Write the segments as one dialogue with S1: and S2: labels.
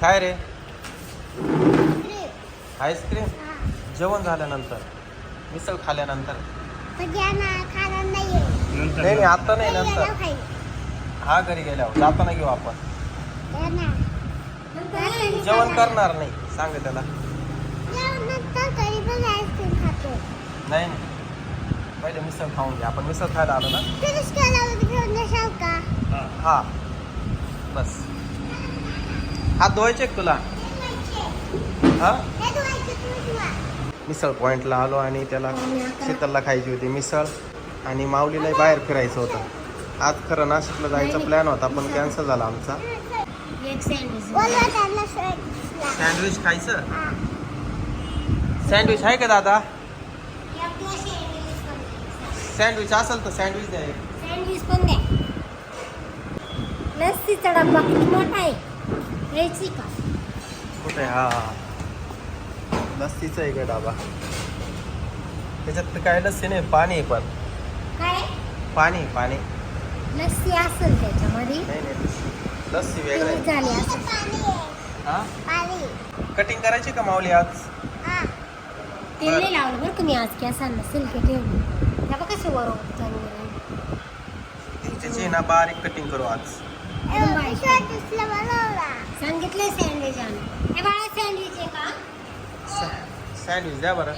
S1: काय रे? आईस्क्रीम. जेवण झाल्यानंतर. मिसळ खाल्यानंतर. नाही नाही आता नाही नंतर. हा घरी गेल्यावर. जाताना घेऊ आपण. जेवण करणार नाही सांग त्याला. नाही नाही. पहिले मिसळ खाऊन घ्या आपण मिसळ खायला आलो ना? हा. बस. हात धुवायचे तुला? हा? मिसळ पॉइंटला आलो आणि त्याला शीतलला खायची होती मिसळ. आणि माऊलीला बाहेर फिरायचं होतं. आज खरं नाशिकला जायचा प्लॅन होता पण कॅन्सल झाला आमचा.
S2: सँडविच
S1: खायचं? सँडविच आहे का दादा? सँडविच असेल तर सँडविच द्या
S2: सँडविच पण द्या. लस्सीचा डब्बा मोठा आहे. घ्यायची का
S1: कुठे? हा लस्सीचा आहे का डाबा. त्याच्यात तर काय लस्सी नाही पाणी आहे पण.
S2: काय?
S1: पाणी पाणी.
S2: लस्सी असेल त्याच्यामध्ये.
S1: नाही नाही लस्सी. वेगळं
S2: कमी
S1: आहे
S2: झाली
S1: हा? कटिंग करायची का माऊली आज?
S2: तेल नाही लावलं बरं तुम्ही आज केसांना सिल्क ठेवली त्या बघ कसे वर
S1: त्याची ना बारीक कटिंग करू आज.
S2: सांगितले सँडविच आणून हे बाळा सँडविच आहे का?
S1: सँडविच द्या बरं.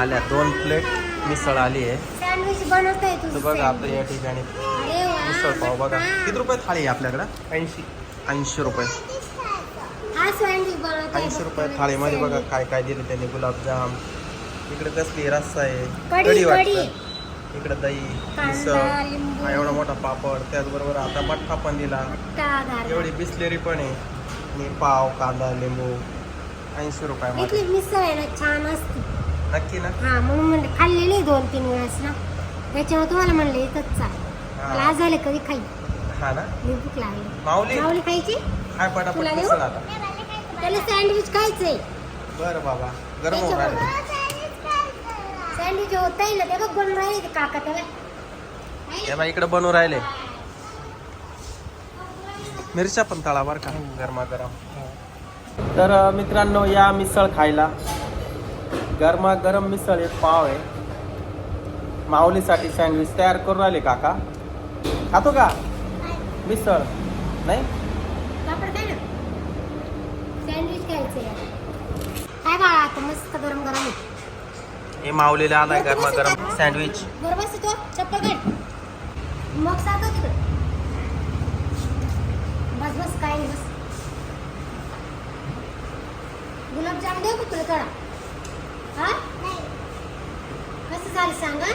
S1: आल्या दोन प्लेट मिसळ आली आहे.
S2: सँडविच तू
S1: बघा आता या ठिकाणी मिसळ पाव बघा. किती रुपये थाळी आहे आपल्याकडं? ऐंशी. ऐंशी रुपये.
S2: हा
S1: ऐंशी
S2: बघ
S1: रुपये. थाळीमध्ये बघा काय काय दिलं त्यांनी गुलाबजाम. इकडे कसली रस्सा आहे.
S2: कढी.
S1: वाटतं. इकडे दही मिसळ एवढा मोठा पापड त्याचबरोबर आता मठ्ठा पण दिला. एवढी बिसलेरी पण आहे. आणि पाव कांदा लिंबू ऐंशी
S2: इथली मिसळ आहे ना छान असते.
S1: नक्की ना?
S2: हा म्हणून म्हणले खाल्लेली दोन तीन वेळेस ना. त्याच्यामुळे तुम्हाला म्हणलं इथंच चाल. आज झाले कधी खाई
S1: हा ना?
S2: मी भूक लागली.
S1: माऊली?
S2: माऊली खायची?
S1: काय पटापट? मिसळ आता.
S2: त्याला सँडविच खायचंय.
S1: बरं बाबा गरम राहिलं.
S2: सँडविच होत आहे ना ते बघ बनवून राहिले ते काका त्याला.
S1: हे बा इकडे बनवून राहिले. मिरच्या पण तळा बरं का गरमागरम. तर अ, मित्रांनो या मिसळ खायला. गरमागरम मिसळ एक पाव आहे. माऊलीसाठी सँडविच तयार करून राहिले काका. खातो का? मिसळ नाही?
S2: सँडविच खायचंय काय बाळा आता मस्त गरम गरम.
S1: हे माऊलीला आलाय गरमागरम सँडविच.
S2: बरं बस तो? चप्पल काढ. मग सांगतो तिकडे. बस बस काय नाही बस. गुलाबजाम देऊ का तुला थोडा? हा? कसं झालं सांगा